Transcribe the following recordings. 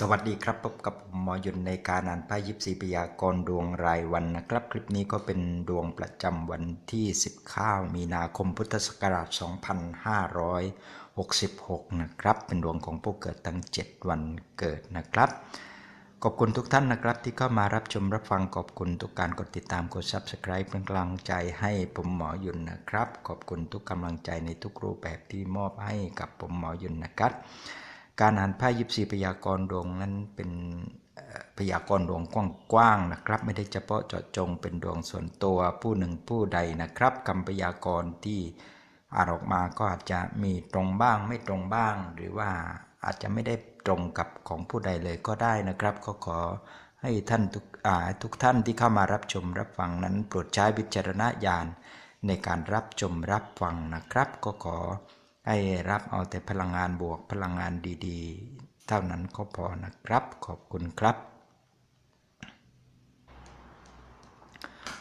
สวัสดีครับพบกับผมหมอยุนในการอ่านไพ่ยิปซีพยากรดวงรายวันนะครับ คลิปนี้ก็เป็นดวงประจำวันที่19มีนาคมพุทธศักราช 2566 นะครับ เป็นดวงของผู้เกิดตั้ง 7 วันเกิดนะครับ ขอบคุณทุกท่านนะครับที่เข้ามารับชมรับฟังขอบคุณทุกการกดติดตามกด Subscribe เป็นกำลังใจให้ผมหมอยุนนะครับ ขอบคุณทุกกำลังใจในทุกรูปแบบที่มอบให้กับผมหมอยุนนะครับ การอ่านไพ่ยิปซีพยากรณ์ดวงนั้นเป็นพยากรณ์ดวงกว้างๆนะครับ ไม่ได้เฉพาะเจาะจงเป็นดวงส่วนตัวผู้หนึ่งผู้ใดนะครับคำพยากรณ์ที่อ่านออกมาก็อาจจะมีตรงบ้างไม่ตรงบ้าง หรือว่าอาจจะไม่ได้ตรงกับของผู้ใดเลยก็ได้นะครับ ก็ขอให้ท่านทุกทุกท่านที่เข้ามารับชมรับฟังนั้นโปรดใช้วิจารณญาณในการรับชมรับฟังนะครับ ก็ขอ ให้รับเอาแต่พลังงานบวกพลังงานดีๆ เท่านั้นก็พอนะครับ ขอบคุณครับ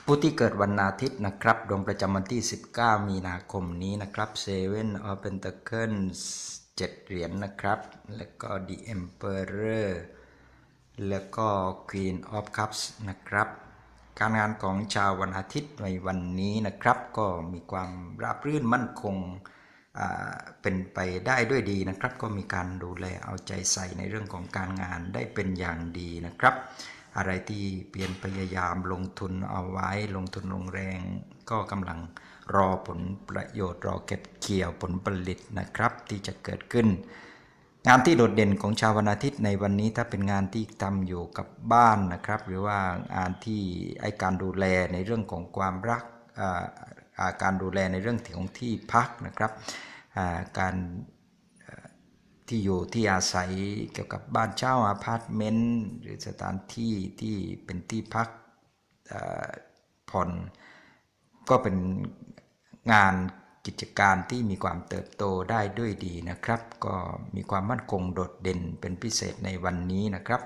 ผู้ที่เกิดวันอาทิตย์นะครับดวงประจำวันที่ 19 มีนาคมนี้นะครับ Seven of Pentacles 7เหรียญนะครับ แล้วก็ The Emperor แล้วก็ Queen of Cups นะครับ การงานของชาววันอาทิตย์ในวันนี้นะครับ ก็มีความราบรื่นมั่นคง เป็นไปได้ด้วยดีนะครับ ก็มีการดูแลเอาใจใส่ในเรื่องของการงานได้เป็นอย่างดีนะครับ อะไรที่เปลี่ยนพยายามลงทุนเอาไว้ลงทุนลงแรง ก็กำลังรอผลประโยชน์รอเก็บเกี่ยวผลผลิตนะครับ ที่จะเกิดขึ้น งานที่โดดเด่นของชาววันอาทิตย์ในวันนี้ถ้าเป็นงานที่ทำอยู่กับบ้านนะครับ หรือว่างานที่ไอการดูแลในเรื่องของความรัก การดูแลในเรื่องของที่พักนะครับการที่อยู่ที่อาศัยเกี่ยวกับบ้านเช่าอาพาร์ตเมนต์หรือสถานที่ที่เป็นที่พักผ่อนก็เป็นงานกิจการที่มีความเติบโตได้ด้วยดีนะครับ ก็มีความมั่นคงโดดเด่นเป็นพิเศษในวันนี้นะครับ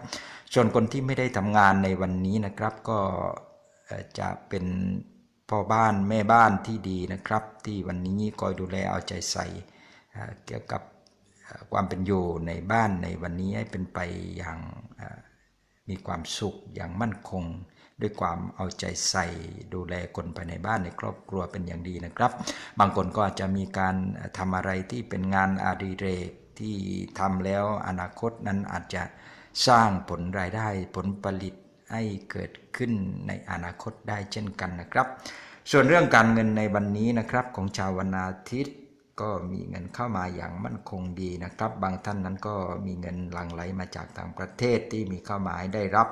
ส่วนคนที่ไม่ได้ทำงานในวันนี้นะครับ ก็จะเป็น พ่อบ้านแม่บ้านที่ดีนะครับ ที่วันนี้คอยดูแลเอาใจใส่เกี่ยวกับความเป็นอยู่ในบ้านในวันนี้ให้เป็นไปอย่างมีความสุขอย่างมั่นคง ด้วยความเอาใจใส่ดูแลคนภายในบ้านในครอบครัวเป็นอย่างดีนะครับ บางคนก็อาจจะมีการทำอะไรที่เป็นงานอดิเรกที่ทำแล้วอนาคตนั้นอาจจะสร้างผลรายได้ผลผลิต ให้เกิดขึ้นในอนาคตได้เช่นกันนะครับ ส่วนเรื่องการเงินในวันนี้นะครับของชาววันอาทิตย์ก็มีเงินเข้ามาอย่างมั่นคงดีนะครับ บางท่านนั้นก็มีเงินหลั่งไหลมาจากต่างประเทศที่มีเข้ามาให้ได้รับ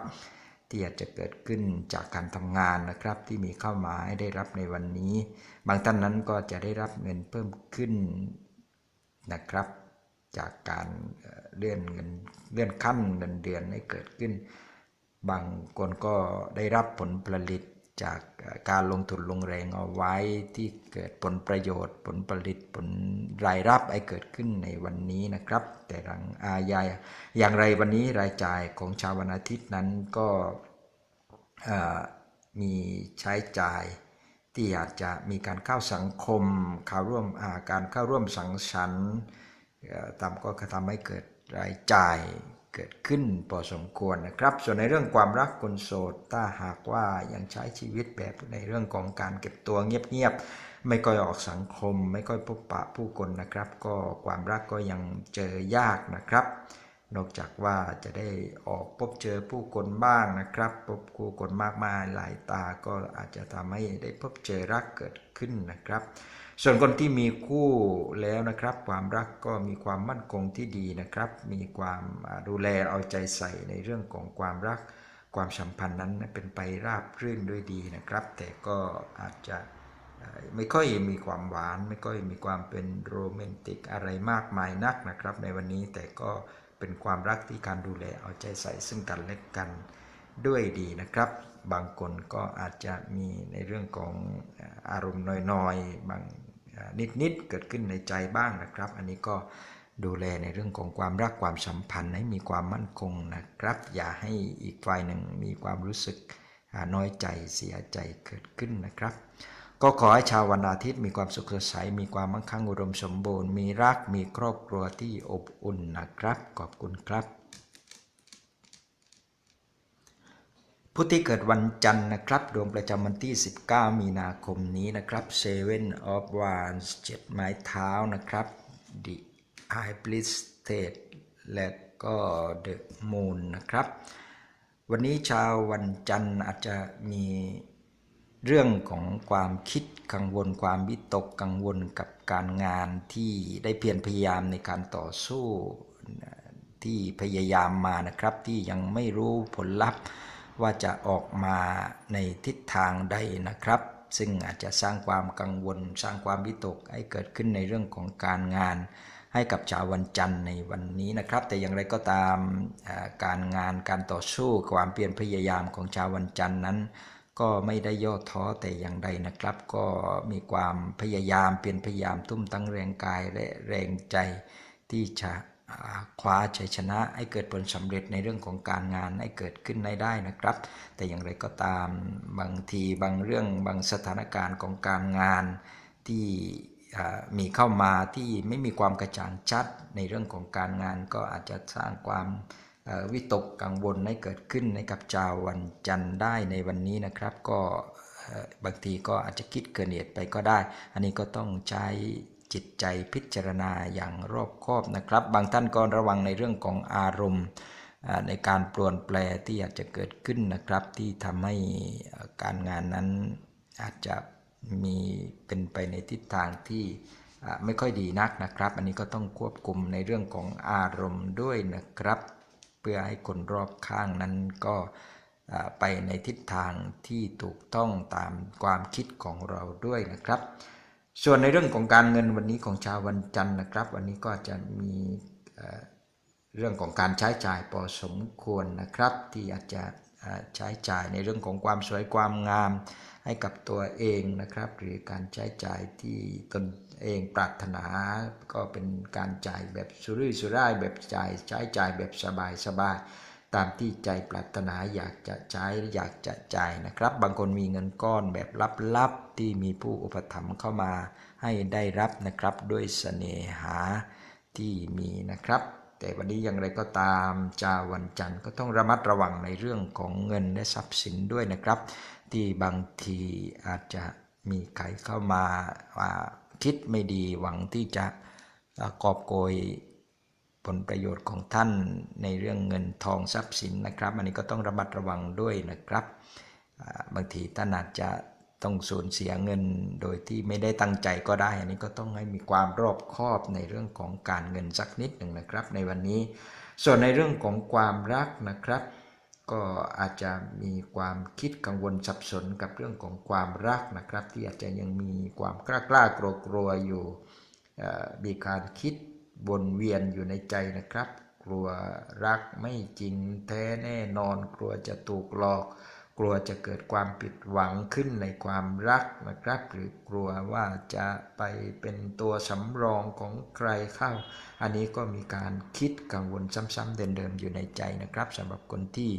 ที่อาจจะเกิดขึ้นจากการทำงานนะครับ ที่มีเข้ามาให้ได้รับในวันนี้ บางท่านนั้นก็จะได้รับเงินเพิ่มขึ้นนะครับ จากการเอ่อเลื่อนเงินเลื่อนขั้นเงินเดือนให้เกิดขึ้น บางคนก็ได้รับผลผลิตจากการลงทุนลงแรงเอาไว้ที่เกิดผลประโยชน์ ผลผลิตผลรายรับให้เกิดขึ้นในวันนี้นะครับ แต่หลังอายายอย่างไรวันนี้รายจ่ายของชาววันอาทิตย์นั้นก็มีใช้จ่ายที่อาจจะมีการเข้าสังคมเข้าร่วมการเข้าร่วมสังสรรค์ตามก็ทำให้เกิดรายจ่าย เกิดขึ้นพอสมควรนะครับ ส่วนในเรื่องความรักคนโสดถ้าหากว่ายังใช้ชีวิตแบบในเรื่องของการเก็บตัวเงียบๆไม่ค่อยออกสังคม ไม่ค่อยพบปะผู้คนนะครับ ก็ความรักก็ยังเจอยากนะครับ นอกจากว่าจะได้ออกพบเจอผู้คนบ้างนะครับ พบผู้คนมากมายหลายตาก็อาจจะทำให้ได้พบเจอรักเกิดขึ้นนะครับ ส่วนคนที่มีคู่แล้วนะครับ ความรักก็มีความมั่นคงที่ดีนะครับ มีความดูแลเอาใจใส่ในเรื่องของความรัก ความสัมพันธ์นั้นเป็นไปราบรื่นด้วยดีนะครับ แต่ก็อาจจะไม่ค่อยมีความหวาน ไม่ค่อยมีความเป็นโรแมนติกอะไรมากมายนักนะครับ ในวันนี้แต่ก็เป็นความรักที่การดูแลเอาใจใส่ซึ่งกันและกันด้วยดีนะครับ บางคนก็อาจจะมีในเรื่องของอารมณ์น้อยๆบาง นิดๆเกิดขึ้นในใจบ้างนะครับ อันนี้ก็ดูแลในเรื่องของความรักความสัมพันธ์ให้มีความมั่นคงนะครับ อย่าให้อีกฝ่ายหนึ่งมีความรู้สึกน้อยใจเสียใจเกิดขึ้นนะครับ ก็ขอให้ชาววันอาทิตย์มีความสุขสดใสมีความมั่งคั่งอุดมสมบูรณ์ มีรักมีครอบครัวที่อบอุ่นนะครับ ขอบคุณครับ ผู้ที่เกิดวันจันทร์นะครับ ดวงประจำวันที่ 19 มีนาคมนี้นะครับ Seven of Wands 7ไม้เท้านะครับ The High Priest State และก็ The Moon นะครับ วันนี้ชาววันจันทร์อาจจะมีเรื่องของความคิดกังวลความวิตกกังวลกับการงานที่ได้เพียรพยายามในการต่อสู้ที่พยายามมานะครับที่ยังไม่รู้ผลลัพธ์ ว่าจะออกมาในทิศทางใดนะครับ ซึ่งอาจจะสร้างความกังวล สร้างความวิตกให้เกิดขึ้นในเรื่องของการงาน ให้กับชาววันจันทร์ในวันนี้นะครับ แต่อย่างไรก็ตามการงานการต่อสู้ความเปลี่ยนพยายามของชาววันจันทร์นั้น ก็ไม่ได้ย่อท้อแต่อย่างใดนะครับ ก็มีความพยายามเปลี่ยนพยายามทุ่มทั้งแรงกายและแรงใจที่จะ คว้าชัยชนะ ให้เกิดผลสำเร็จในเรื่องของการงานให้เกิดขึ้นได้นะครับ แต่อย่างไรก็ตามบางทีบางเรื่องบางสถานการณ์ของการงานที่มีเข้ามาที่ไม่มีความกระจ่างชัดในเรื่องของการงานก็อาจจะสร้างความวิตกกังวลให้เกิดขึ้นในกับชาววันจันทร์ได้ในวันนี้นะครับ ก็บางทีก็อาจจะคิดเกินเหตุไปก็ได้ อันนี้ก็ต้องใช้ จิตใจพิจารณาอย่างรอบคอบนะครับ บางท่านก็ระวังในเรื่องของอารมณ์ในการปลวนแปลที่อาจจะเกิดขึ้นนะครับ ที่ทำให้การงานนั้นอาจจะมีเป็นไปในทิศทางที่ไม่ค่อยดีนักนะครับ อันนี้ก็ต้องควบคุมในเรื่องของอารมณ์ด้วยนะครับ เพื่อให้คนรอบข้างนั้นก็ไปในทิศทางที่ถูกต้องตามความคิดของเราด้วยนะครับ ส่วนในเรื่องของการเงินวันนี้ของชาววันจันทร์นะครับ วันนี้ก็จะมีเรื่องของการใช้จ่ายพอสมควรนะครับ ที่อาจจะใช้จ่ายในเรื่องของความสวยความงามให้กับตัวเองนะครับ หรือการใช้จ่ายที่ตนเองปรารถนา ก็เป็นการจ่ายแบบสุรุ่ยสุร่ายแบบจ่ายใช้จ่ายแบบสบายสบาย ตามที่ใจปรารถนาอยากจะใช้อยากจะจ่ายนะครับ บางคนมีเงินก้อนแบบลับๆที่มีผู้อุปถัมภ์เข้ามาให้ได้รับนะครับด้วยเสน่หาที่มีนะครับ แต่วันนี้อย่างไรก็ตามจาวันจันทร์ก็ต้องระมัดระวังในเรื่องของเงินและทรัพย์สินด้วยนะครับ ที่บางทีอาจจะมีใครเข้ามาว่าคิดไม่ดีหวังที่จะกอบโกย ผลประโยชน์ของท่านในเรื่องเงินทองทรัพย์สินนะครับ อันนี้ก็ต้องระมัดระวังด้วยนะครับ บางทีท่านอาจจะต้องสูญเสียเงินโดยที่ไม่ได้ตั้งใจก็ได้ อันนี้ก็ต้องให้มีความรอบคอบในเรื่องของการเงินสักนิดหนึ่งนะครับ ในวันนี้ ส่วนในเรื่องของความรักนะครับ ก็อาจจะมีความคิดกังวลสับสนกับเรื่องของความรักนะครับ ที่อาจจะยังมีความกล้ากล้ากลัวกลัวอยู่มีการคิด วนเวียนอยู่ในใจนะครับ กลัวรักไม่จริงแท้แน่นอน กลัวจะถูกหลอก กลัวจะเกิดความผิดหวังขึ้นในความรักนะครับ หรือกลัวว่าจะไปเป็นตัวสำรองของใครเข้า อันนี้ก็มีการคิดกังวลซ้ำๆเดิมๆอยู่ในใจนะครับสำหรับคนที่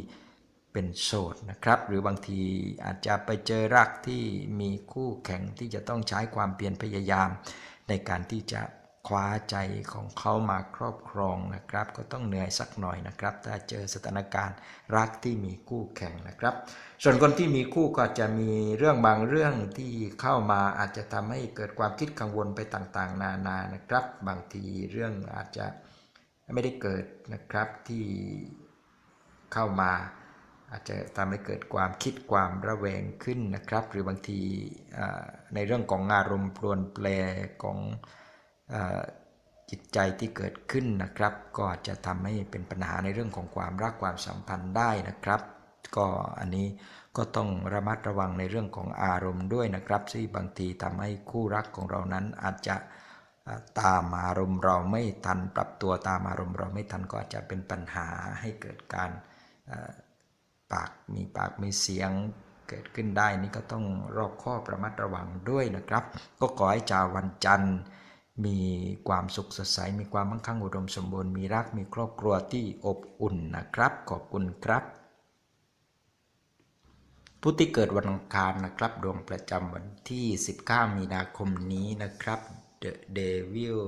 เป็นโสดนะครับ หรือบางทีอาจจะไปเจอรักที่มีคู่แข่งที่จะต้องใช้ความเพียรพยายาม ในการที่จะ คว้าใจของเขามาครอบครองนะครับ ก็ต้องเหนื่อยสักหน่อยนะครับ ถ้าเจอสถานการณ์รักที่มีคู่แข่งนะครับ ส่วนคนที่มีคู่ก็จะมีเรื่องบางเรื่องที่เข้ามาอาจจะทำให้เกิดความคิดกังวลไปต่างๆ นานานะครับ บางทีเรื่องอาจจะไม่ได้เกิดนะครับที่เข้ามาอาจจะทำให้เกิดความคิดความระแวงขึ้นนะครับ หรือบางทีในเรื่องของอารมณ์ปรวนแปรของ จิตใจที่เกิดขึ้นนะครับ ก็จะทำให้เป็นปัญหาในเรื่องของความรักความสัมพันธ์ได้นะครับ ก็อันนี้ก็ต้องระมัดระวังในเรื่องของอารมณ์ด้วยนะครับที่บางทีทำให้คู่รักของเรานั้นอาจจะตามอารมณ์เราไม่ทันปรับตัวตามอารมณ์เราไม่ทันก็อาจจะเป็นปัญหาให้เกิดการปากมีปากมีเสียงเกิดขึ้นได้นี่ก็ต้องรอบคอบระมัดระวังด้วยนะครับ ก็ขอให้ชาววันจันทร์ มีความสุขสดใส มีความมั่งคั่งอุดมสมบูรณ์ มีรัก มีครอบครัวที่อบอุ่นนะครับ ขอบคุณครับ ผู้ที่เกิดวันอังคารนะครับ ดวงประจำวันที่ 19 มีนาคมนี้นะครับ The Devil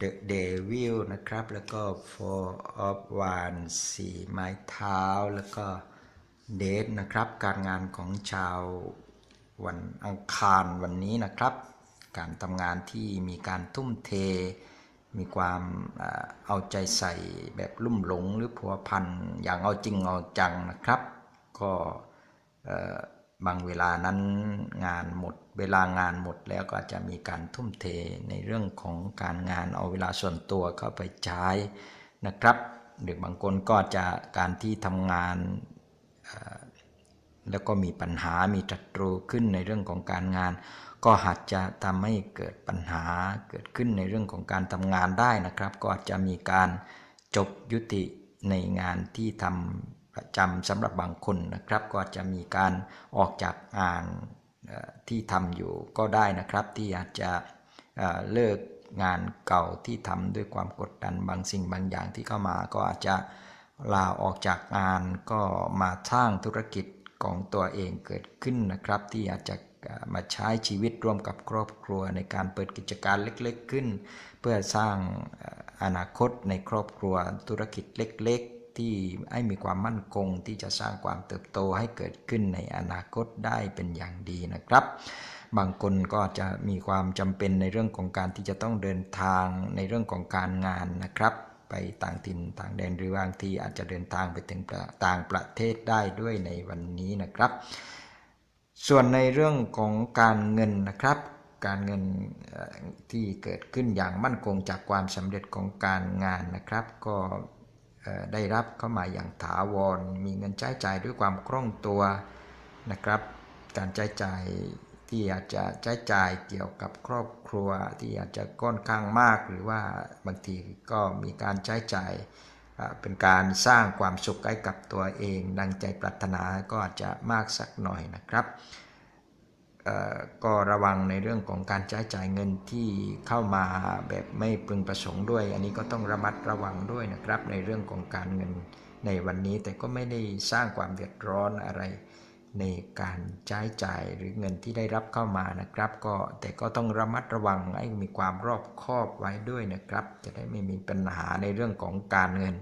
The Devil นะครับ แล้วก็ Four of Wands สี่ไม้เท้า แล้วก็เดทนะครับ การงานของชาววันอังคารวันนี้นะครับ การทำงานที่มีการทุ่มเท มีความเอาใจใส่แบบลุ่มหลงหรือผัวพันอย่างเอาจริงเอาจังนะครับ ก็บางเวลานั้นงานหมด เวลางานหมดแล้วก็จะมีการทุ่มเทในเรื่องของการงานเอาเวลาส่วนตัวเข้าไปใช้นะครับ หรือบางคนก็จะการที่ทำงานแล้วก็มีปัญหามีศัตรูขึ้นในเรื่องของการงาน ก็อาจจะทำให้เกิดปัญหาเกิดขึ้นในเรื่องของการทำงานได้นะครับ ก็อาจจะมีการจบยุติในงานที่ทำประจำสำหรับบางคนนะครับ ก็อาจจะมีการออกจากงานที่ทำอยู่ก็ได้นะครับ ที่อาจจะเลิกงานเก่าที่ทำด้วยความกดดันบางสิ่งบางอย่างที่เข้ามา ก็อาจจะลาออกจากงานก็มาสร้างธุรกิจของตัวเองเกิดขึ้นนะครับ ที่อาจจะ มาใช้ชีวิตร่วมกับครอบครัวในการเปิดกิจการเล็กๆขึ้น เพื่อสร้างเอ่ออนาคตในครอบครัวธุรกิจเล็กๆ ที่ให้มีความมั่นคงที่จะสร้างความเติบโตให้เกิดขึ้นในอนาคตได้เป็นอย่างดีนะครับ บางคนก็จะมีความจำเป็นในเรื่องของการที่จะต้องเดินทางในเรื่องของการงานนะครับไปต่างถิ่นต่างแดนหรือบางทีอาจจะเดินทางไปถึงต่างประเทศได้ด้วยในวันนี้นะครับ ส่วนในเรื่องของการเงินนะครับ การเงินที่เกิดขึ้นอย่างมั่นคงจากความสำเร็จของการงานนะครับ ก็ได้รับเข้ามาอย่างถาวร มีเงินใช้จ่ายด้วยความคล่องตัวนะครับ การใช้จ่ายที่อาจจะใช้จ่ายเกี่ยวกับครอบครัวที่อาจจะก้อนข้างมาก หรือว่าบางทีก็มีการใช้จ่าย เป็นการสร้างความสุขให้กับตัวเอง ดังใจปรารถนาก็อาจจะมากสักหน่อยนะครับก็ระวังในเรื่องของการใช้จ่ายเงินที่เข้ามาแบบไม่พึงประสงค์ด้วย อันนี้ก็ต้องระมัดระวังด้วยนะครับ ในเรื่องของการเงินในวันนี้แต่ก็ไม่ได้สร้างความเดือดร้อนอะไร ในการใช้จ่ายหรือเงินที่ได้รับเข้ามานะครับ ก็แต่ก็ต้องระมัดระวังให้มีความรอบคอบไว้ด้วยนะครับ จะได้ไม่มีปัญหาในเรื่องของการเงิน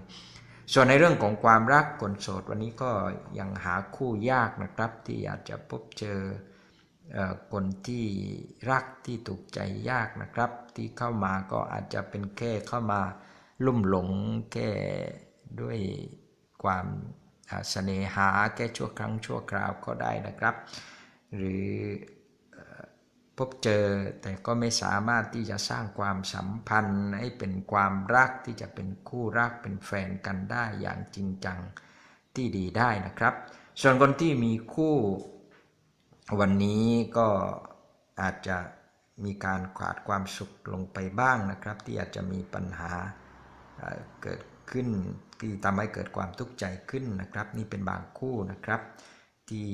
ส่วนในเรื่องของความรักคนโสดวันนี้ก็ยังหาคู่ยากนะครับ ที่อาจจะพบเจอคนที่รักที่ถูกใจยากนะครับ ที่เข้ามาก็อาจจะเป็นแค่เข้ามาลุ่มหลงแค่ด้วยความ เสน่หาแค่ชั่วครั้งชั่วคราวก็ได้นะครับ หรือพบเจอแต่ก็ไม่สามารถที่จะสร้างความสัมพันธ์ให้เป็นความรักที่จะเป็นคู่รักเป็นแฟนกันได้อย่างจริงจังที่ดีได้นะครับ ส่วนคนที่มีคู่วันนี้ก็อาจจะมีการขาดความสุขลงไปบ้างนะครับ ที่อาจจะมีปัญหาเกิดขึ้น ที่ทำให้เกิดความทุกข์ใจขึ้นนะครับ นี่เป็นบางคู่นะครับ ที่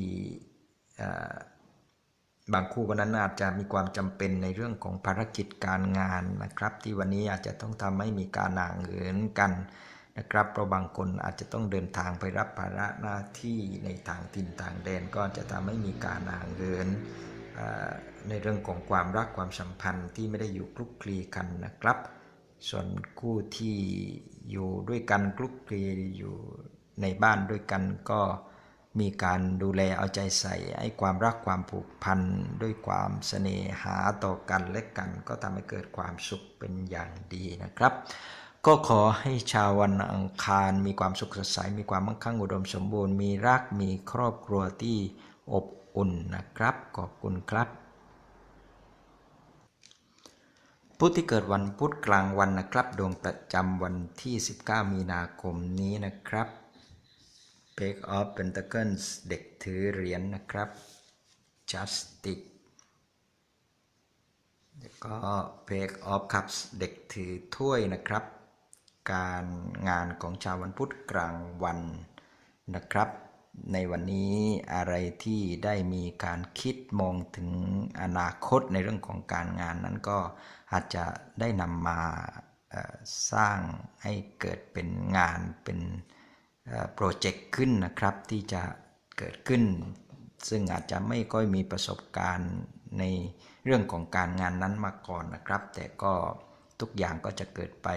บางคู่วันนั้นอาจจะมีความจำเป็นในเรื่องของภารกิจการงานนะครับ ที่วันนี้อาจจะต้องทำให้มีการห่างเหินกันนะครับเพราะบางคนอาจจะต้องเดินทางไปรับภาระหน้าที่ในต่างถิ่นต่างแดนก็จะทำให้มีการห่างเหินในเรื่องของความรักความสัมพันธ์ที่ไม่ได้อยู่คลุกคลีกันนะครับ ส่วนคู่ที่ อยู่ด้วยกันคลุกคลีอยู่ในบ้านด้วยกันก็มีการดูแลเอาใจใส่ให้ความรักความผูกพันด้วยความเสน่หาต่อกันและกัน ก็ทำให้เกิดความสุขเป็นอย่างดีนะครับ ก็ขอให้ชาววันอังคารมีความสุขสดใสมีความมั่งคั่งอุดมสมบูรณ์ มีรักมีครอบครัวที่อบอุ่นนะครับ ขอบคุณครับ ผู้ที่เกิดวันพุธกลางวันนะครับ ดวงประจำวันที่ 19 มีนาคมนี้นะครับ p a k of Pentacles เด็กถือเหรียญนนะครับ Justice แล้วก็ p a k of Cups เด็กถือถ้วยนะครับ การงานของชาววันพุธกลางวันนะครับ ในวันนี้อะไรที่ได้มีการคิดมองถึงอนาคตในเรื่องของการงานนั้นก็ อาจจะได้นำมาสร้างให้เกิดเป็นงานเป็นโปรเจกต์ขึ้นนะครับที่จะเกิดขึ้น ซึ่งอาจจะไม่ค่อยมีประสบการณ์ในเรื่องของการงานนั้นมาก่อนนะครับ แต่ก็ทุกอย่างก็จะเกิดไป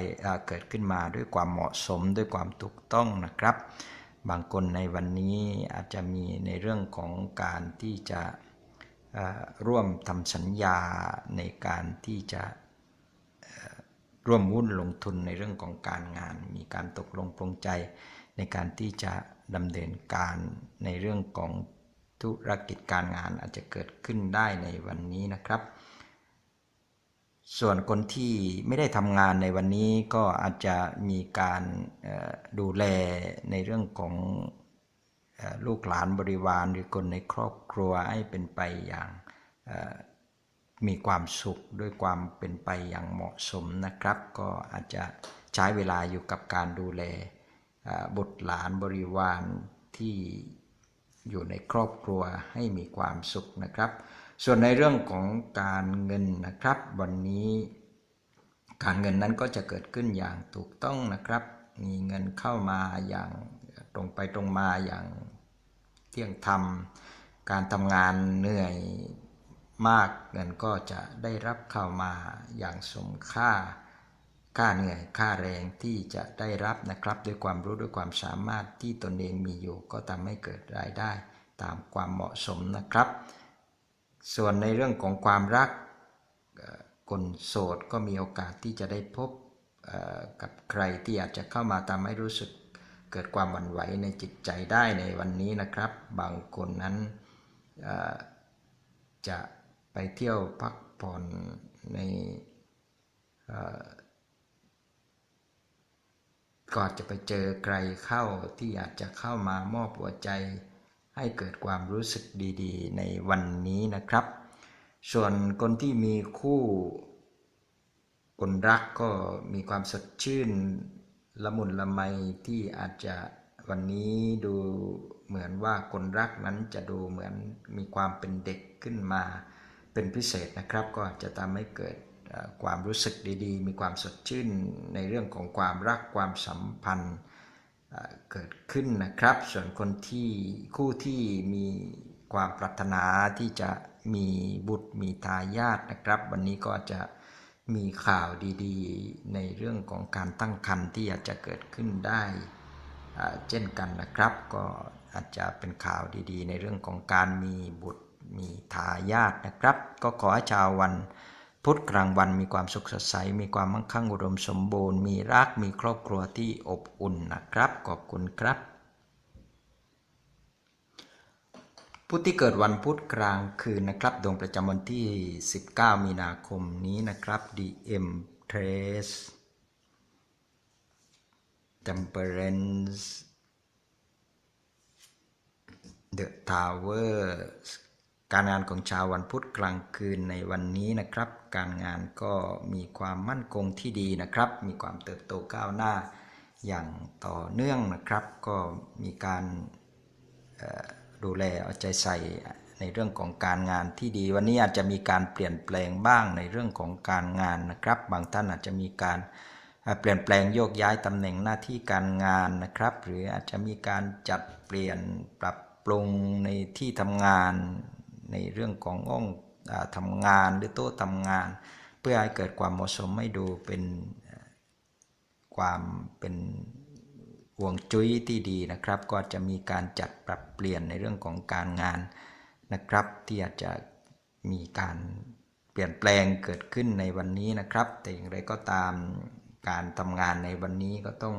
เกิดขึ้นมาด้วยความเหมาะสมด้วยความถูกต้องนะครับ บางคนในวันนี้อาจจะมีในเรื่องของการที่จะ ร่วมทำสัญญาในการที่จะร่วมหุ้นลงทุนในเรื่องของการงาน มีการตกลงปรงใจในการที่จะดำเนินการในเรื่องของธุรกิจการงานอาจจะเกิดขึ้นได้ในวันนี้นะครับ ส่วนคนที่ไม่ได้ทำงานในวันนี้ก็อาจจะมีการดูแลในเรื่องของ ลูกหลานบริวารหรือคนในครอบครัวให้เป็นไปอย่างมีความสุขด้วยความเป็นไปอย่างเหมาะสมนะครับ ก็อาจจะใช้เวลาอยู่กับการดูแลบุตรหลานบริวารที่อยู่ในครอบครัวให้มีความสุขนะครับ ส่วนในเรื่องของการเงินนะครับ วันนี้การเงินนั้นก็จะเกิดขึ้นอย่างถูกต้องนะครับ มีเงินเข้ามาอย่าง รงไปตรงมาอย่างเที่ยงธรรม การทำงานเหนื่อยมากเงินก็จะได้รับเข้ามาอย่างสมค่า ค่าเหนื่อยค่าแรงที่จะได้รับนะครับ ด้วยความรู้ด้วยความสามารถที่ตนเองมีอยู่ ก็ทำให้เกิดรายได้ตามความเหมาะสมนะครับ ส่วนในเรื่องของความรักคนโสดก็มีโอกาสที่จะได้พบกับใครที่อาจจะเข้ามาทำให้รู้สึก เกิดความหวั่นไหวในจิตใจได้ในวันนี้นะครับ บางคนนั้นจะไปเที่ยวพักผ่อนในเอ่อก็อาจจะไปเจอใครเข้าที่อาจจะเข้ามามอบหัวใจ ให้เกิดความรู้สึกดีๆ ในวันนี้นะครับ ส่วนคนที่มีคู่คนรักก็มีความสดชื่น ละมุนละไมที่อาจจะวันนี้ดูเหมือนว่าคนรักนั้นจะดูเหมือนมีความเป็นเด็กขึ้นมาเป็นพิเศษนะครับ ก็จะทำให้เกิดความรู้สึกดีๆ มีความสดชื่นในเรื่องของความรักความสัมพันธ์เกิดขึ้นนะครับ ส่วนคนที่คู่ที่มีความปรารถนาที่จะมีบุตรมีทายาทนะครับ วันนี้ก็จะ มีข่าวดีๆ ในเรื่องของการตั้งครรภ์ที่อาจจะเกิดขึ้นได้เช่นกันนะครับ ก็อาจจะเป็นข่าวดีๆ ในเรื่องของการมีบุตรมีทายาทนะครับ ก็ขอให้ชาววันพุธกลางวันมีความสุขสดใส มีความมั่งคั่งอุดมสมบูรณ์ มีรักมีครอบครัวที่อบอุ่นนะครับ ขอบคุณครับ ผู้ที่เกิดวันพุธกลางคืนนะครับ ดวงประจำวันที่ 19 มีนาคมนี้นะครับ DM Trace Temperance The Tower การงานของชาววันพุธกลางคืนในวันนี้นะครับ การงานก็มีความมั่นคงที่ดีนะครับ มีความเติบโตก้าวหน้าอย่างต่อเนื่องนะครับ ก็มีการ ดูแลเอาใจใส่ในเรื่องของการงานที่ดี วันนี้อาจจะมีการเปลี่ยนแปลงบ้างในเรื่องของการงานนะครับ บางท่านอาจจะมีการเปลี่ยนแปลงโยกย้ายตำแหน่งหน้าที่การงานนะครับ หรืออาจจะมีการจัดเปลี่ยนปรับปรุงในที่ทำงาน ในเรื่องของห้องทำงานหรือโต๊ะทำงาน เพื่อให้เกิดความเหมาะสมให้ดูเป็นความเป็น ห่วงจุ้ยที่ดีนะครับ ก็จะมีการจัดปรับเปลี่ยนในเรื่องของการงานนะครับ ที่อาจจะมีการเปลี่ยนแปลงเกิดขึ้นในวันนี้นะครับ แต่อย่างไรก็ตามการทำงานในวันนี้ก็ต้อง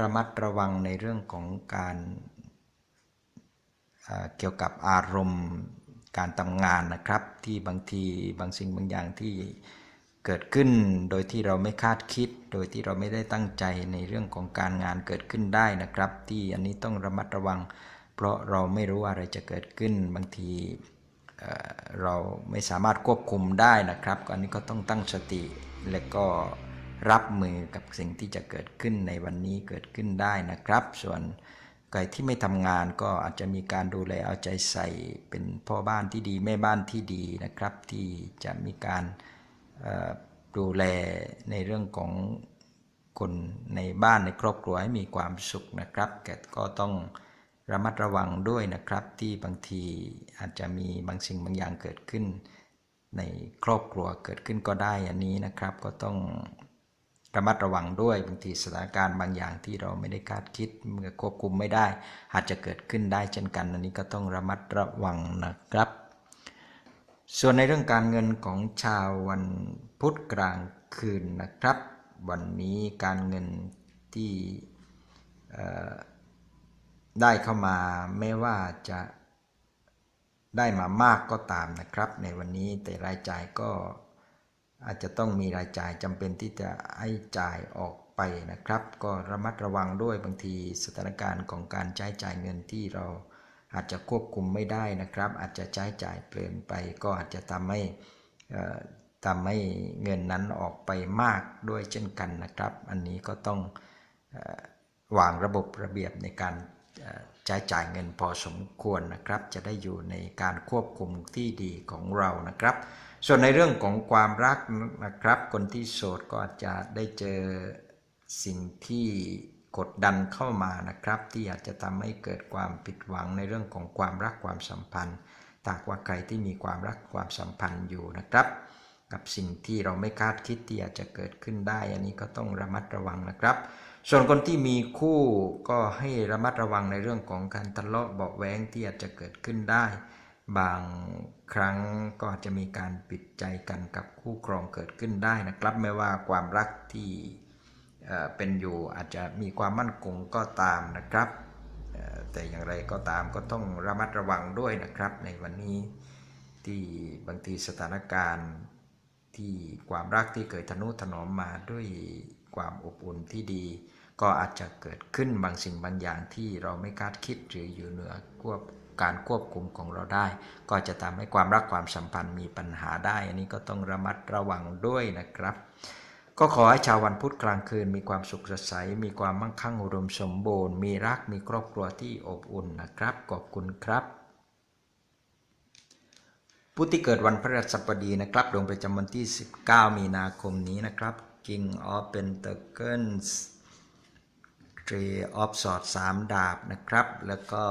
ระมัดระวังในเรื่องของการเอ่อเกี่ยวกับอารมณ์การทำงานนะครับ ที่บางทีบางสิ่งบางอย่างที่ เกิดขึ้นโดยที่เราไม่คาดคิด โดยที่เราไม่ได้ตั้งใจในเรื่องของการงานเกิดขึ้นได้นะครับ ที่อันนี้ต้องระมัดระวัง เพราะเราไม่รู้อะไรจะเกิดขึ้นบางทีเราไม่สามารถควบคุมได้นะครับอันนี้ก็ต้องตั้งสติ และก็รับมือกับสิ่งที่จะเกิดขึ้นในวันนี้เกิดขึ้นได้นะครับ ส่วนใครที่ไม่ทำงานก็อาจจะมีการดูแลเอาใจใส่เป็นพ่อบ้านที่ดีแม่บ้านที่ดีนะครับ ที่จะมีการ ดูแลในเรื่องของคนในบ้านในครอบครัวให้มีความสุขนะครับแต่ก็ต้องระมัดระวังด้วยนะครับ ที่บางทีอาจจะมีบางสิ่งบางอย่างเกิดขึ้น ในครอบครัวเกิดขึ้นก็ได้อันนี้นะครับ ก็ต้องระมัดระวังด้วยบางทีสถานการณ์บางอย่างที่เราไม่ได้คาดคิดควบคุมไม่ได้ อาจจะเกิดขึ้นได้เช่นกัน อันนี้ก็ต้องระมัดระวังนะครับ ส่วนในเรื่องการเงินของชาววันพุธกลางคืนนะครับ วันนี้การเงินที่ได้เข้ามาไม่ว่าจะได้มามากก็ตามนะครับ ในวันนี้แต่รายจ่ายก็อาจจะต้องมีรายจ่ายจำเป็นที่จะให้จ่ายออกไปนะครับ ก็ระมัดระวังด้วยบางทีสถานการณ์ของการใช้จ่ายเงินที่เรา อาจจะควบคุมไม่ได้นะครับ อาจจะใช้จ่ายเปลี่ยนไป ก็อาจจะทำให้ทำให้เงินนั้นออกไปมากด้วยเช่นกันนะครับ อันนี้ก็ต้องอวางระบบระเบียบในการใช้จ่ายเงินพอสมควรนะครับ จะได้อยู่ในการควบคุมที่ดีของเรานะครับ ส่วนในเรื่องของความรักนะครับ คนที่โสดก็อาจจะได้เจอสิ่งที่ กดดันเข้ามานะครับ ที่อาจจะทำให้เกิดความผิดหวังในเรื่องของความรักความสัมพันธ์ถ้ากว่าใครที่มีความรักความสัมพันธ์อยู่นะครับ กับสิ่งที่เราไม่คาดคิดที่อาจจะเกิดขึ้นได้ อันนี้ก็ต้องระมัดระวังนะครับ ส่วนคนที่มีคู่ก็ให้ระมัดระวังในเรื่องของการทะเลาะเบาแวงที่อาจจะเกิดขึ้นได้ บางครั้งก็อาจจะมีการปิดใจกันกับคู่ครองเกิดขึ้นได้นะครับ ไม่ว่าความรักที่ เป็นอยู่อาจจะมีความมั่นคงก็ตามนะครับ แต่อย่างไรก็ตามก็ต้องระมัดระวังด้วยนะครับ ในวันนี้ที่บางทีสถานการณ์ที่ความรักที่เกิดทนุถนอมมาด้วยความอบอุ่นที่ดี ก็อาจจะเกิดขึ้นบางสิ่งบางอย่างที่เราไม่คาดคิดหรืออยู่เหนือควบการควบคุมของเราได้ ก็จะทำให้ความรักความสัมพันธ์มีปัญหาได้ อันนี้ก็ต้องระมัดระวังด้วยนะครับ ก็ขอให้ชาววันพุธกลางคืนมีความสุขสดใส มีความมั่งคั่งอุดมสมบูรณ์ มีรัก มีครอบครัวที่อบอุ่นนะครับ ขอบคุณครับ ผู้ที่เกิดวันพฤหัสบดีนะครับ ดวงประจำวันที่ 19 มีนาคมนี้นะครับ King of Pentacles Three of Swords สามดาบนะครับ แล้วก็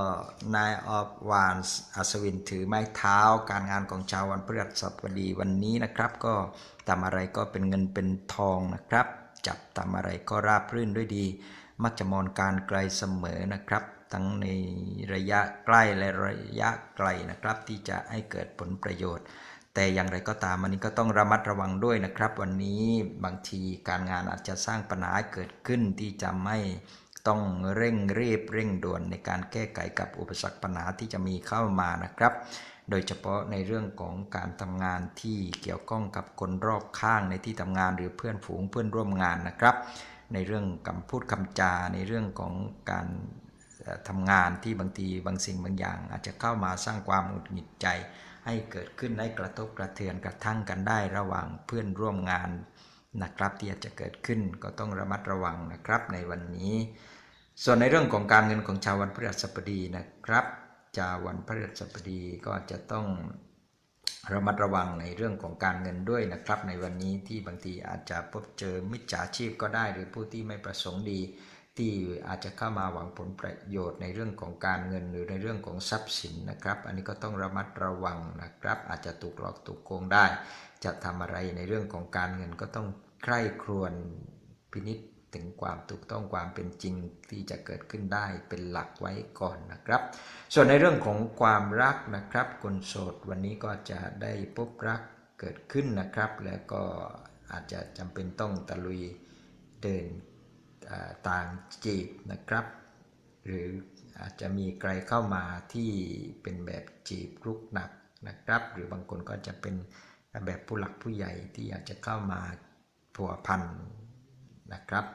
Nine of Wands อัศวินถือไม้เท้า การงานของชาววันพฤหัสบดีวันนี้นะครับ ก็ทำอะไรก็เป็นเงินเป็นทองนะครับ จับทำอะไรก็ราบรื่นด้วยดี มักจะมองการไกลเสมอนะครับ ทั้งในระยะใกล้และระยะไกลนะครับ ที่จะให้เกิดผลประโยชน์แต่อย่างไรก็ตามอันนี้ก็ต้องระมัดระวังด้วยนะครับ วันนี้บางทีการงานอาจจะสร้างปัญหาเกิดขึ้นที่จะไม่ ต้องเร่งรีบเร่งด่วนในการแก้ไขกับอุปสรรคปัญหาที่จะมีเข้ามานะครับ โดยเฉพาะในเรื่องของการทำงานที่เกี่ยวข้องกับคนรอบข้างในที่ทำงานหรือเพื่อนฝูงเพื่อนร่วมงานนะครับ ในเรื่องคำพูดคำจาในเรื่องของการทำงานที่บางทีบางสิ่งบางอย่าง อาจจะเข้ามาสร้างความหงุดหงิดใจ ให้เกิดขึ้นให้กระทบกระเทือนกระทั่งกันได้ระหว่างเพื่อนร่วมงานนะครับที่อาจจะเกิดขึ้นก็ต้องระมัดระวังนะครับในวันนี้ ส่วนในเรื่องของการเงินของชาววันพฤหัสบดีนะครับชาววันพฤหัสบดีก็จะต้องระมัดระวังในเรื่องของการเงินด้วยนะครับ ในวันนี้ที่บางทีอาจจะพบเจอมิจฉาชีพก็ได้ หรือผู้ที่ไม่ประสงค์ดี ที่อาจจะเข้ามาหวังผลประโยชน์ในเรื่องของการเงินหรือในเรื่องของทรัพย์สินนะครับ อันนี้ก็ต้องระมัดระวังนะครับ อาจจะถูกหลอกถูกโกงได้ จะทำอะไรในเรื่องของการเงินก็ต้องใคร่ครวญพินิจ ถึงความถูกต้องความเป็นจริงที่จะเกิดขึ้นได้เป็นหลักไว้ก่อนนะครับ ส่วนในเรื่องของความรักนะครับคนโสดวันนี้ก็จะได้พบรักเกิดขึ้นนะครับ แล้วก็อาจจะจำเป็นต้องตะลุยเดินต่างจีบนะครับ หรืออาจจะมีใครเข้ามาที่เป็นแบบจีบรุกหนักนะครับ หรือบางคนก็จะเป็นแบบผู้หลักผู้ใหญ่ที่อาจจะเข้ามาผัวพันนะครับ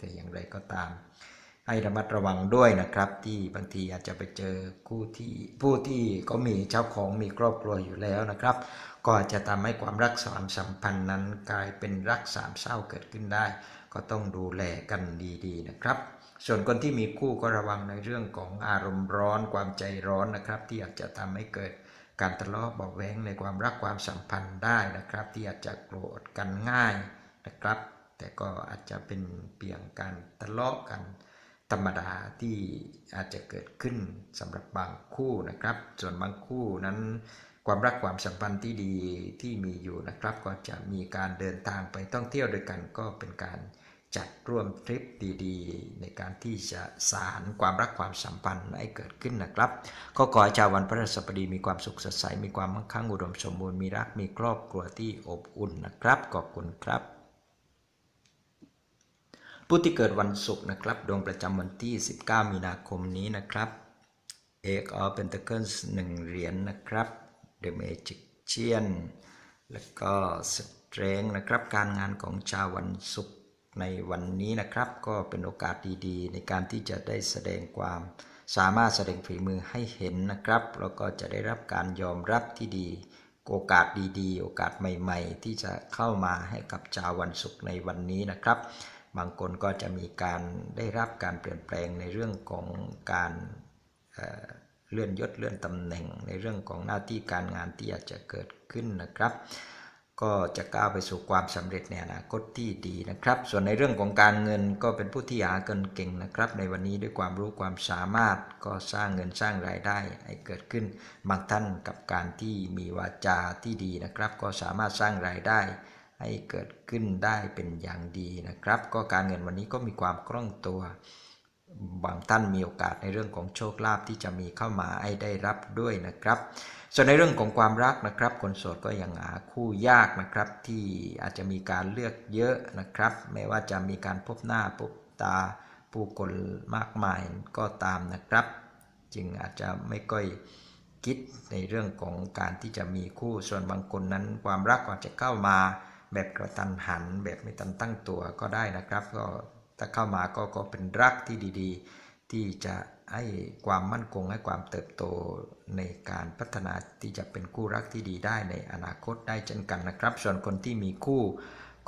แต่อย่างไรก็ตาม ให้ระมัดระวังด้วยนะครับ ที่บางทีอาจจะไปเจอคู่ที่ผู้ที่ก็มีเจ้าของมีครอบครัวอยู่แล้วนะครับ ก็อาจจะทำให้ความรักความสัมพันธ์นั้นกลายเป็นรักสามเศร้าเกิดขึ้นได้ ก็ต้องดูแลกันดีๆนะครับส่วนคนที่มีคู่ก็ระวังในเรื่องของอารมณ์ร้อนความใจร้อนนะครับ ที่อาจจะทำให้เกิดการทะเลาะเบาะแว้งในความรักความสัมพันธ์ได้นะครับ ที่อาจจะโกรธกันง่ายนะครับ แต่ก็อาจจะเป็นเพียงการทะเลาะกันธรรมดาที่อาจจะเกิดขึ้นสำหรับบางคู่นะครับ ส่วนบางคู่นั้นความรักความสัมพันธ์ที่ดีที่มีอยู่นะครับ ก็จะมีการเดินทางไปท่องเที่ยวด้วยกันก็เป็นการจัดร่วมทริปดีๆ ในการที่จะสานความรักความสัมพันธ์ให้เกิดขึ้นนะครับก็ขอให้ชาววันพฤหัสบดีมีความสุขสดใสมีความมั่งคั่งอุดมสมบูรณ์มีรักมีครอบครัวที่อบอุ่นนะครับขอบคุณครับ ผู้ที่เกิดวันศุกร์นะครับ ดวงประจำวันที่ 19 มีนาคมนี้นะครับเอกออเป็นตะเกิลหนึ่งเหรียญนะครับ The Magician แล้วก็สเตรงนะครับ การงานของชาววันศุกร์ในวันนี้นะครับ ก็เป็นโอกาสดีๆ ในการที่จะได้แสดงความ สามารถแสดงฝีมือให้เห็นนะครับ แล้วก็จะได้รับการยอมรับที่ดี โอกาสดีๆ โอกาสใหม่ ๆ ที่จะเข้ามาให้กับชาววันศุกร์ในวันนี้นะครับ บางคนก็จะมีการได้รับการเปลี่ยนแปลงในเรื่องของการเเลื่อนยศเลื่อนตำแหน่ง ในเรื่องของหน้าที่การงานที่อาจจะเกิดขึ้นนะครับ ก็จะก้าวไปสู่ความสำเร็จในอนาคตที่ดีนะครับ ส่วนในเรื่องของการเงินก็เป็นผู้ที่หาเงินเก่งนะครับ ในวันนี้ด้วยความรู้ความสามารถก็สร้างเงินสร้างรายได้ให้เกิดขึ้นบางท่านกับการที่มีวาจาที่ดีนะครับ ก็สามารถสร้างรายได้ ให้เกิดขึ้นได้เป็นอย่างดีนะครับ ก็การเงินวันนี้ก็มีความคล่องตัวบางท่านมีโอกาสในเรื่องของโชคลาภที่จะมีเข้ามาให้ได้รับด้วยนะครับ ส่วนในเรื่องของความรักนะครับ คนโสดก็ยังหาคู่ยากนะครับ ที่อาจจะมีการเลือกเยอะนะครับ ไม่ว่าจะมีการพบหน้าพบตาผู้คนมากมายก็ตามนะครับ จึงอาจจะไม่ค่อยคิดในเรื่องของการที่จะมีคู่ส่วนบางคนนั้น ความรักอาจจะเข้ามา แบบกระตันหัน แบบไม่ตันตั้งตัวก็ได้นะครับ ก็ถ้าเข้ามาก็ก็เป็นรักที่ดีๆ ที่จะให้ความมั่นคงให้ความเติบโตในการพัฒนาที่จะเป็นคู่รักที่ดีได้ในอนาคตได้เช่นกันนะครับ ส่วนคนที่มีคู่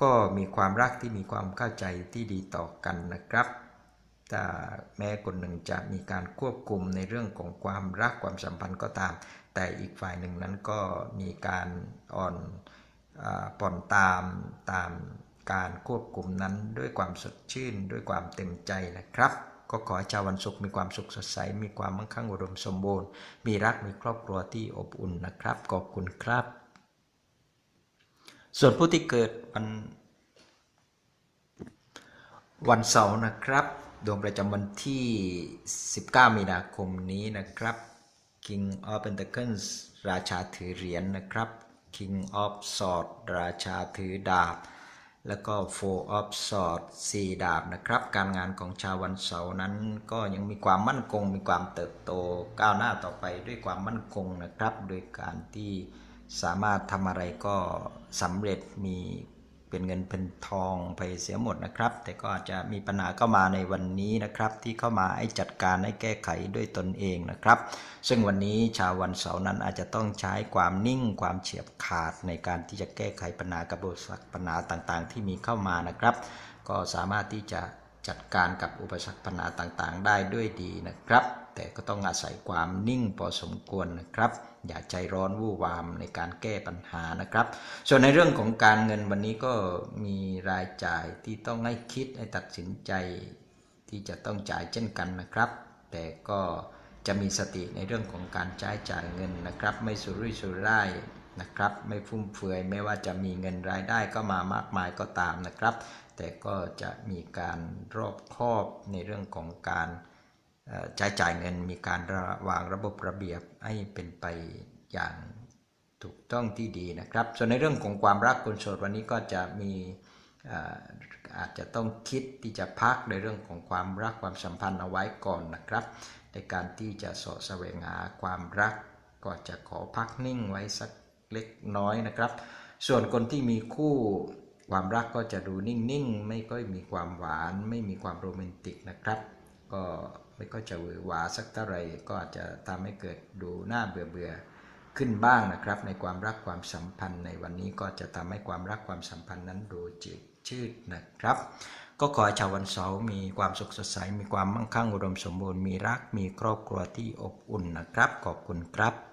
ก็มีความรักที่มีความเข้าใจที่ดีต่อกันนะครับถ้าแม้คนหนึ่งจะมีการควบคุมในเรื่องของความรักความสัมพันธ์ก็ตาม แต่อีกฝ่ายหนึ่งนั้นก็มีการอ่อน ผ่อนตามตามการควบคุมนั้นด้วยความสดชื่นด้วยความเต็มใจนะครับ ก็ขอให้ชาววันศุกร์มีความสุขสดใส มีความมั่งคั่งอุดมสมบูรณ์ มีรักมีครอบครัวที่อบอุ่นนะครับ ขอบคุณครับ ส่วนผู้ที่เกิดวันวันเสาร์นะครับดวงประจำวันที่ 19 มีนาคมนี้นะครับ King of Pentacles ราชาถือเหรียญนะครับ King of Swords ราชาถือดาบ แล้วก็ Four of Swords สี่ดาบนะครับ การงานของชาววันเสาร์นั้น ก็ยังมีความมั่นคง มีความเติบโตก้าวหน้าต่อไปด้วยความมั่นคงนะครับ โดยการที่สามารถทำอะไรก็สำเร็จมี เป็นเงินเป็นทองไปเสียหมดนะครับ แต่ก็อาจจะมีปัญหาเข้ามาในวันนี้นะครับ ที่เข้ามาให้จัดการให้แก้ไขด้วยตนเองนะครับ ซึ่งวันนี้ชาววันเสาร์นั้นอาจจะต้องใช้ความนิ่งความเฉียบขาดในการที่จะแก้ไขปัญหากับอุปสรรคปัญหาต่างๆ ที่มีเข้ามานะครับ ก็สามารถที่จะจัดการกับอุปสรรคปัญหาต่างๆ ได้ด้วยดีนะครับ แต่ก็ต้องอาศัยความนิ่งพอสมควรนะครับ อย่าใจร้อนวู่วามในการแก้ปัญหานะครับ ส่วนในเรื่องของการเงินวันนี้ก็มีรายจ่ายที่ต้องให้คิดให้ตัดสินใจที่จะต้องจ่ายเช่นกันนะครับ แต่ก็จะมีสติในเรื่องของการใช้จ่ายเงินนะครับ ไม่สุรุ่ยสุร่ายนะครับไม่ฟุ่มเฟือยไม่ว่าจะมีเงินรายได้ก็มามากมายก็ตามนะครับ แต่ก็จะมีการรอบคอบในเรื่องของการ ใช้จ่ายเงินมีการระวางระบบระเบียบให้เป็นไปอย่างถูกต้องที่ดีนะครับ ส่วนในเรื่องของความรักคนโสดวันนี้ก็จะมีอาจจะต้องคิดที่จะพักในเรื่องของความรักความสัมพันธ์เอาไว้ก่อนนะครับ ในการที่จะเสาะแสวงหาความรัก ก็จะขอพักนิ่งไว้สักเล็กน้อยนะครับ ส่วนคนที่มีคู่ความรักก็จะดูนิ่งๆ ไม่ค่อยมีความหวาน ไม่มีความโรแมนติกนะครับ ก็ ไม่ก็จะหวือหวาสักเท่าไรก็อาจจะทำให้เกิดดูน่าเบื่อเบื่อขึ้นบ้างนะครับ ในความรักความสัมพันธ์ในวันนี้ก็จะทำให้ความรักความสัมพันธ์นั้นดูจืดชืดนะครับ ก็ขอให้ชาววันเสาร์มีความสุขสดใสมีความมั่งคั่งอุดมสมบูรณ์มีรักมีครอบครัวที่อบอุ่นนะครับ ขอบคุณครับ